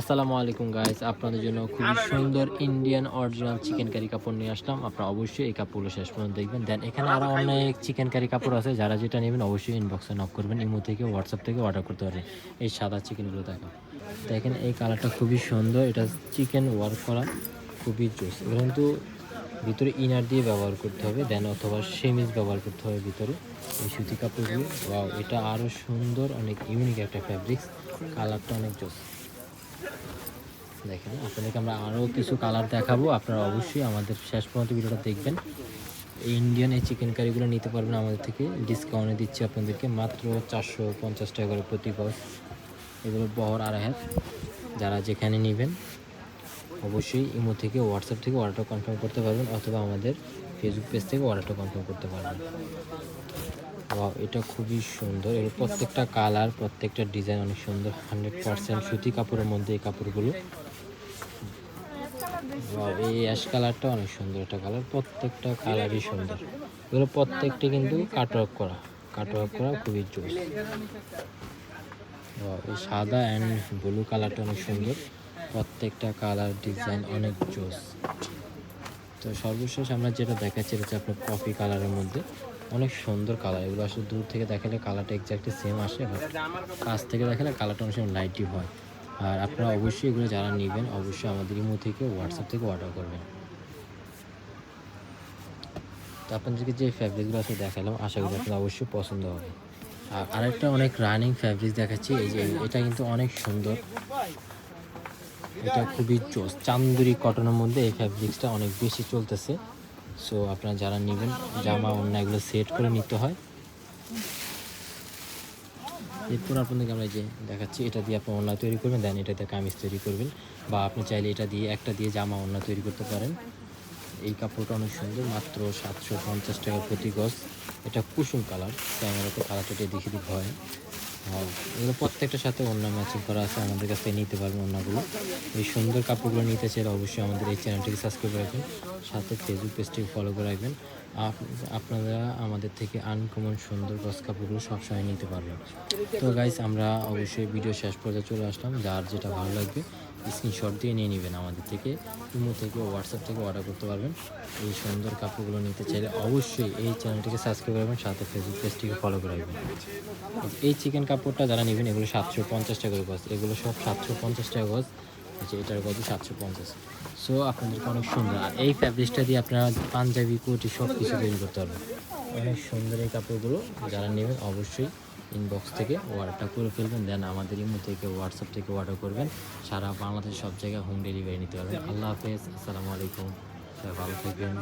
আসসালামু আলাইকুম গাইস আপনাদের জন্য খুবই সুন্দর ইন্ডিয়ান অরিজিনাল চিকেন কারি কাপড় নিয়ে আসলাম। আপনারা অবশ্যই এই কাপড়গুলো শেষ পর্যন্ত দেখবেন। দেন এখানে আরও অনেক চিকেন কারি কাপড় আছে। যারা যেটা নেবেন অবশ্যই ইনবক্সে নক করবেন। ইমো থেকে হোয়াটসঅ্যাপ থেকে অর্ডার করতে পারেন এই সাদা চিকেনগুলো দেখো। দেখেন এই কালারটা খুবই সুন্দর। এটা চিকেন ওয়ার্ক করা। খুবই জোস কিন্তু ভিতরে ইনার দিয়ে ব্যবহার করতে হবে। দেন অথবা সেমিজ ব্যবহার করতে হবে ভিতরে। এই সুতি কাপড়গুলো। ওয়াও এটা আরও সুন্দর, অনেক ইউনিক একটা ফ্যাব্রিক্স কালারটা অনেক জোস দেখেন, আপনাদেরকে আমরা আরও কিছু কালার দেখাবো। আপনারা অবশ্যই আমাদের শেষ পর্যন্ত ভিডিওটা দেখবেন। এই ইন্ডিয়ান এই চিকেন কারিগুলো নিতে পারবেন আমাদের থেকে। ডিসকাউন্টে দিচ্ছি আপনাদেরকে মাত্র চারশো পঞ্চাশ টাকা করে প্রতি গজ এগুলো বহর আড়াই হাত যারা যেখানে নেবেন, অবশ্যই ইমো থেকে হোয়াটসঅ্যাপ থেকে অর্ডারটা কনফার্ম করতে পারবেন, অথবা আমাদের ফেসবুক পেজ থেকে অর্ডারটা কনফার্ম করতে পারবেন। এটা খুবই সুন্দর। এর প্রত্যেকটা কালার, প্রত্যেকটা ডিজাইন অনেক সুন্দর। হান্ড্রেড পার্সেন্ট সুতি কাপড়ের মধ্যে এই কাপড়গুলো। এই অ্যাশ কালারটা অনেক সুন্দর একটা কালার প্রত্যেকটা কালারই সুন্দর। এগুলো প্রত্যেকটা কিন্তু কাট কাটওয়ার্ক করা। কাটওয়ার্ক করা খুবই জোস। এই সাদা অ্যান্ড ব্লু কালারটা অনেক সুন্দর। প্রত্যেকটা কালার ডিজাইন অনেক জোস। তো সর্বশেষ আমরা যেটা দেখাচ্ছি, এটা হচ্ছে আপনার কফি কালারের মধ্যে। অনেক সুন্দর কালার এগুলো আসলে দূর থেকে দেখালে কালারটা এক্স্যাক্টলি সেম আসে কাছ থেকে দেখালে কালারটা অনেক সময় লাইটই হয়। আর আপনারা অবশ্যই এগুলো যারা নেবেন, অবশ্যই আমাদের ইমো থেকে হোয়াটসঅ্যাপ থেকে অর্ডার করবেন। তো আপনাদেরকে যে ফ্যাব্রিকগুলো আছে দেখালাম, আশা করি আপনাদের অবশ্যই পছন্দ হবে। আর আরেকটা অনেক রানিং ফ্যাব্রিক দেখাচ্ছি, এই যে, এটা কিন্তু অনেক সুন্দর। এটা খুবই জোস। চান্দুরি কটনের মধ্যে এই ফ্যাব্রিক্সটা অনেক বেশি চলতেছে। সো আপনারা যারা নেবেন, জামা অন্য এগুলো সেট করে নিতে হয়। এরপর আপনাদেরকে আমরা যে দেখাচ্ছি, এটা দিয়ে আপনি অন্য তৈরি করবেন দেন এটা দিয়ে কামিজ তৈরি করবেন। বা আপনি চাইলে এটা দিয়ে একটা দিয়ে জামা অন্য তৈরি করতে পারেন। এই কাপড়টা অনেক সুন্দর, মাত্র সাতশো পঞ্চাশ টাকা প্রতি গজ। এটা কুসুম কালার, ক্যামেরাতে কালারটা দেখে দিতে হয়। এগুলো প্রত্যেকটার সাথে অন্য ম্যাচিং করা আছে, আমাদের কাছ থেকে নিতে পারবেন অন্যগুলো। এই সুন্দর কাপড়গুলো নিতে চাইলে অবশ্যই আমাদের এই চ্যানেলটিকে সাবস্ক্রাইব রাখবেন, সাথে ফেসবুক পেজটিকে ফলো করে রাখবেন। আপ- আপনারা আমাদের থেকে আনকমন সুন্দর গস কাপড়গুলো সবসময় নিতে পারবেন। তো গাইস আমরা অবশ্যই ভিডিও শেষ পর্যায়ে চলে আসলাম। যার যেটা ভালো লাগবে স্ক্রিনশট দিয়ে নিয়ে নেবেন আমাদের থেকে ইমো থেকে হোয়াটসঅ্যাপ থেকে অর্ডার করতে পারবেন। এই সুন্দর কাপড়গুলো নিতে চাইলে অবশ্যই এই চ্যানেলটিকে সাবস্ক্রাইব করবেন সাথে ফেসবুক পেজটিকে ফলো করে রাখবেন। এই চিকেন কাপড়টা যারা নেবেন, এগুলো সাতশো পঞ্চাশ টাকা গজ এগুলো সব সাতশো পঞ্চাশ টাকা গজ যে এটার কত সাতশো পঞ্চাশ। সো আপনাদেরকে অনেক সুন্দর। আর এই ফ্যাব্রিক্সটা দিয়ে আপনারা পাঞ্জাবি কোটি সব কিছু তৈরি করতে পারবেন। অনেক সুন্দর এই কাপড়গুলো যারা নেবেন অবশ্যই ইনবক্স থেকে অর্ডারটা করে ফেলবেন। দেন আমাদের ইমো থেকে হোয়াটসঅ্যাপ থেকে অর্ডার করবেন। সারা বাংলাদেশ সব জায়গায় হোম ডেলিভারি নিতে পারবেন। আল্লাহ হাফেজ। আসসালামু আলাইকুম। সবাই ভালো থাকবেন।